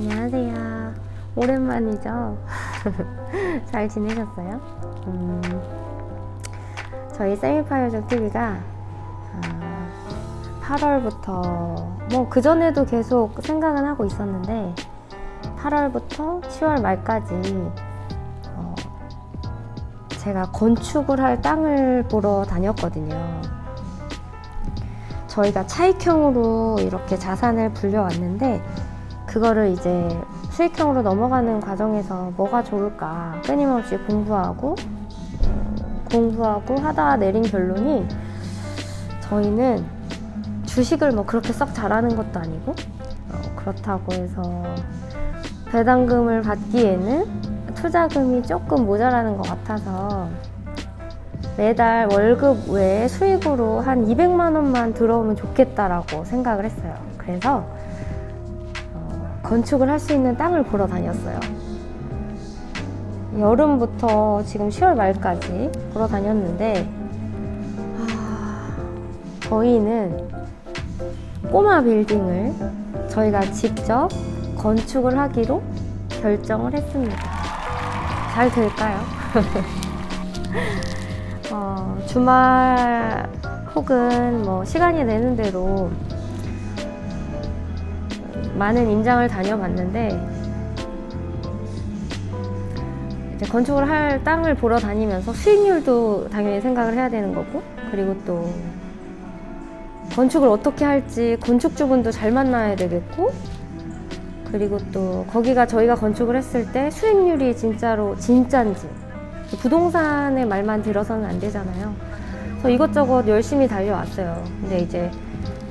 안녕하세요. 오랜만이죠? 잘 지내셨어요? 음, 저희 세미파이어족 TV가 8월부터, 뭐, 그전에도 계속 생각은 하고 있었는데, 8월부터 10월 말까지, 어, 제가 건축을 할 땅을 보러 다녔거든요. 저희가 차익형으로 이렇게 자산을 불려왔는데, 그거를 이제 수익형으로 넘어가는 과정에서 뭐가 좋을까 끊임없이 공부하고 공부하고 하다 내린 결론이 저희는 주식을 뭐 그렇게 썩 잘하는 것도 아니고 어, 그렇다고 해서 배당금을 받기에는 투자금이 조금 모자라는 것 같아서 매달 월급 외에 수익으로 한 200만 원만 들어오면 좋겠다라고 생각을 했어요. 그래서 어, 건축을 할 수 있는 땅을 보러 다녔어요. 여름부터 지금 10월 말까지 보러 다녔는데 아, 저희는 꼬마 빌딩을 저희가 직접 건축을 하기로 결정을 했습니다. 잘 될까요? 어, 주말 혹은 뭐 시간이 되는 대로 많은 임장을 다녀봤는데 이제 건축을 할 땅을 보러 다니면서 수익률도 당연히 생각을 해야 되는 거고 그리고 또 건축을 어떻게 할지 건축주분도 잘 만나야 되겠고 그리고 또 거기가 저희가 건축을 했을 때 수익률이 진짜로 진짠지 부동산의 말만 들어서는 안 되잖아요. 그래서 이것저것 열심히 달려왔어요. 근데 이제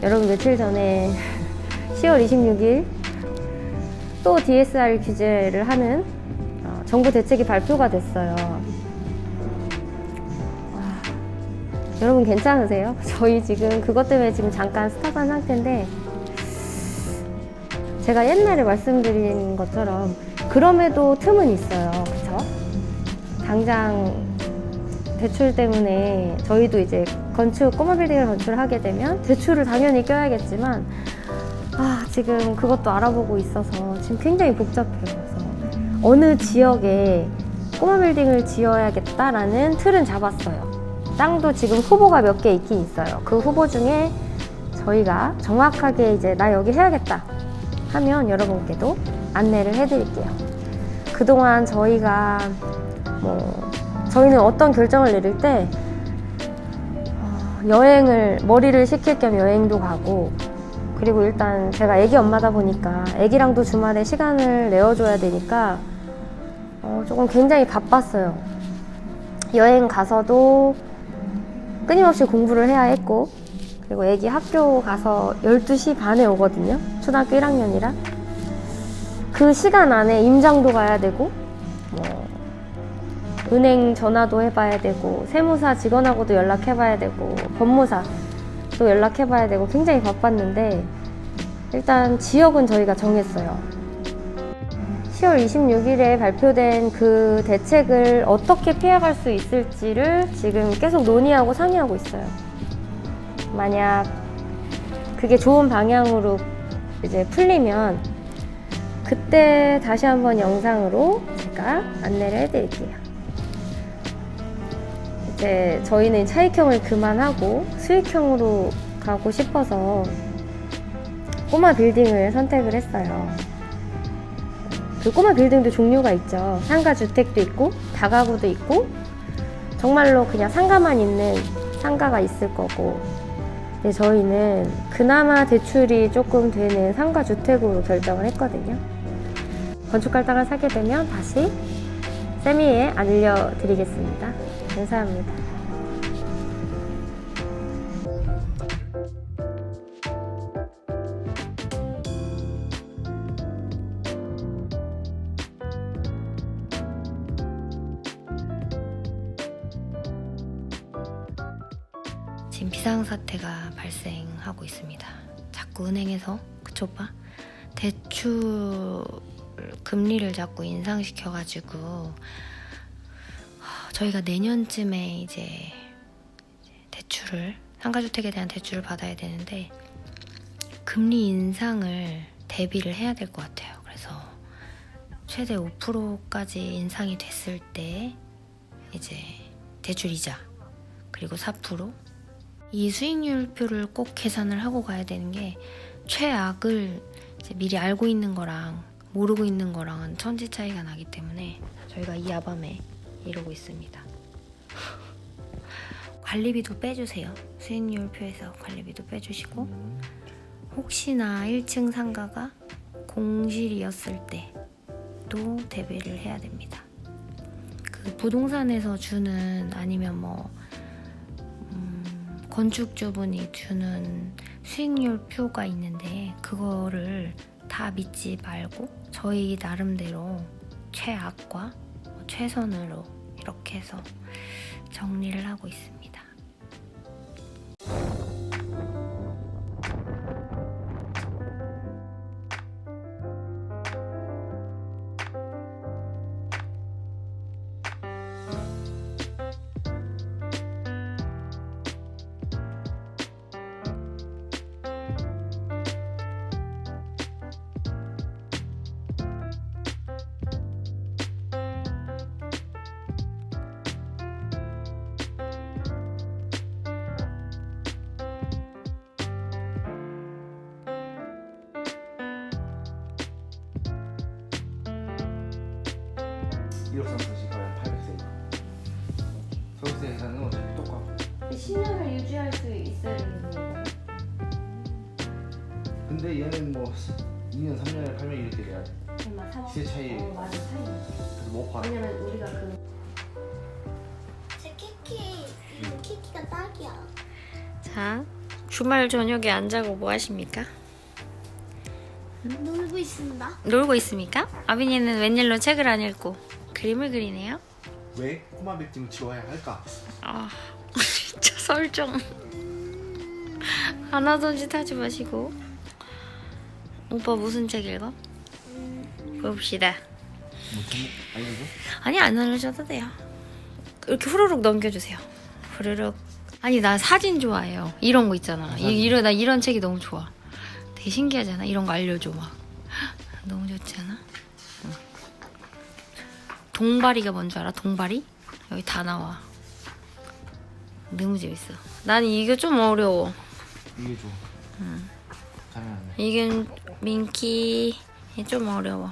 여러분 며칠 전에 10월 26일 또 DSR 규제를 하는 어, 정부 대책이 발표가 됐어요. 와, 여러분 괜찮으세요? 저희 지금 그것 때문에 지금 잠깐 스탑한 상태인데 제가 옛날에 말씀드린 것처럼 그럼에도 틈은 있어요. 그쵸? 당장 대출 때문에 저희도 이제 건축 꼬마 빌딩을 건축을 하게 되면 대출을 당연히 껴야겠지만 아 지금 그것도 알아보고 있어서 지금 굉장히 복잡해요. 그래서 어느 지역에 꼬마 빌딩을 지어야겠다라는 틀은 잡았어요. 땅도 지금 후보가 몇 개 있긴 있어요. 그 후보 중에 저희가 정확하게 이제 나 여기 해야겠다 하면 여러분께도 안내를 해드릴게요. 그동안 저희가 뭐 저희는 어떤 결정을 내릴 때 어, 여행을 머리를 식힐 겸 여행도 가고 그리고 일단 제가 애기 엄마다 보니까 애기랑도 주말에 시간을 내어줘야 되니까 어, 조금 굉장히 바빴어요. 여행 가서도 끊임없이 공부를 해야 했고 그리고 애기 학교 가서 12시 반에 오거든요. 초등학교 1학년이라. 그 시간 안에 임장도 가야 되고 뭐 은행 전화도 해봐야 되고 세무사 직원하고도 연락해봐야 되고 법무사 또 연락해봐야 되고 굉장히 바빴는데 일단 지역은 저희가 정했어요. 10월 26일에 발표된 그 대책을 어떻게 피해갈 수 있을지를 지금 계속 논의하고 상의하고 있어요. 만약 그게 좋은 방향으로 이제 풀리면 그때 다시 한번 영상으로 제가 안내를 해드릴게요. 이제 저희는 차익형을 그만하고 수익형으로 가고 싶어서 꼬마 빌딩을 선택을 했어요. 그 꼬마 빌딩도 종류가 있죠. 상가 주택도 있고 다가구도 있고 정말로 그냥 상가만 있는 상가가 있을 거고 근데 저희는 그나마 대출이 조금 되는 상가 주택으로 결정을 했거든요. 건축할 땅을 사게 되면 다시 세미에 알려드리겠습니다. 감사합니다. 지금 비상사태가 발생하고 있습니다. 자꾸 은행에서 그쵸 오빠? 대출 금리를 자꾸 인상시켜가지고 하, 저희가 내년쯤에 이제 대출을 상가주택에 대한 대출을 받아야 되는데 금리 인상을 대비를 해야 될 것 같아요. 그래서 최대 5%까지 인상이 됐을 때 이제 대출 이자 그리고 4%이 수익률표를 꼭 계산을 하고 가야 되는 게 최악을 미리 알고 있는 거랑 모르고 있는 거랑은 천지 차이가 나기 때문에 저희가 이 야밤에 이러고 있습니다. 관리비도 빼주세요. 수익률표에서 관리비도 빼주시고 혹시나 1층 상가가 공실이었을 때도 대비를 해야 됩니다. 그 부동산에서 주는 아니면 뭐 음, 건축주분이 주는 수익률 표가 있는데 그거를 다 믿지 말고 저희 나름대로 최악과 최선으로 이렇게 해서 정리를 하고 있습니다. 일億3 4가 800세 서울세 계산은 어차피 똑같고 10년을 유지할 수 있어야 되겠네요. 근데 얘는 뭐 2년 3년에 팔면 이렇게 돼야 돼 얼마 3억? 시세 차이 어, 맞아 차이. 그래서 못 파. 왜냐면 우리가 그 제 키키 이 키키가 딱이야. 자, 주말 저녁에 안 자고 뭐 하십니까? 놀고 있습니다. 놀고 있습니까? 아빈이는 웬일로 책을 안 읽고 그림을 그리네요. 왜 꼬마 빌딩을 지워야 할까? 아, 진짜 설정. 안 하던 짓 하지 마시고. 오빠 무슨 책 읽어? 봅시다. 알려줘? 아니 안 알려줘도 돼요. 이렇게 후루룩 넘겨주세요. 후루룩. 아니 나 사진 좋아해요. 이런 거 있잖아. 사진. 이, 이런 나 이런 책이 너무 좋아. 되게 신기하잖아. 이런 거 알려줘 막. 너무 좋지 않아? 응. 동바리가 뭔 줄 알아? 동바리? 여기 다 나와. 너무 재밌어. 난 이게 좀 어려워. 이게 줘. 응. 잘안 돼. 이게 민키 좀 어려워.